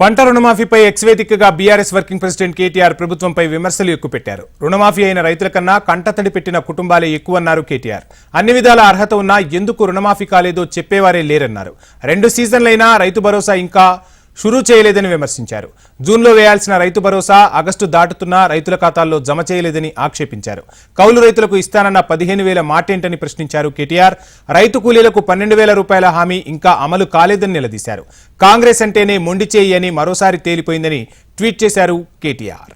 పంట రుణమాఫీపై ఎక్స్వేదికగా బీఆర్ఎస్ వర్కింగ్ ప్రెసిడెంట్ కేటీఆర్ ప్రభుత్వంపై విమర్శలు ఎక్కుపెట్టారు. రుణమాఫీ అయిన రైతుల కన్నా కంటతడి పెట్టిన కుటుంబాలే ఎక్కువన్నారు కేటీఆర్. అన్ని విధాల అర్హత ఉన్నా ఎందుకు రుణమాఫీ కాలేదో చెప్పేవారే లేరన్నారు. రెండు సీజన్లైనా రైతు భరోసా ఇంకా షురూ చేయలేదని విమర్శించారు. జూన్లో వేయాల్సిన రైతు భరోసా ఆగస్టు దాటుతున్నా రైతుల ఖాతాల్లో జమ చేయలేదని ఆక్షేపించారు. కౌలు రైతులకు ఇస్తానన్న పదిహేను వేల మాటేంటని ప్రశ్నించారు కేటీఆర్. రైతు కూలీలకు పన్నెండు వేల రూపాయల హామీ ఇంకా అమలు కాలేదని నిలదీశారు. కాంగ్రెస్ అంటేనే మొండి చేయి అని మరోసారి తేలిపోయిందని ట్వీట్ చేశారు కేటీఆర్.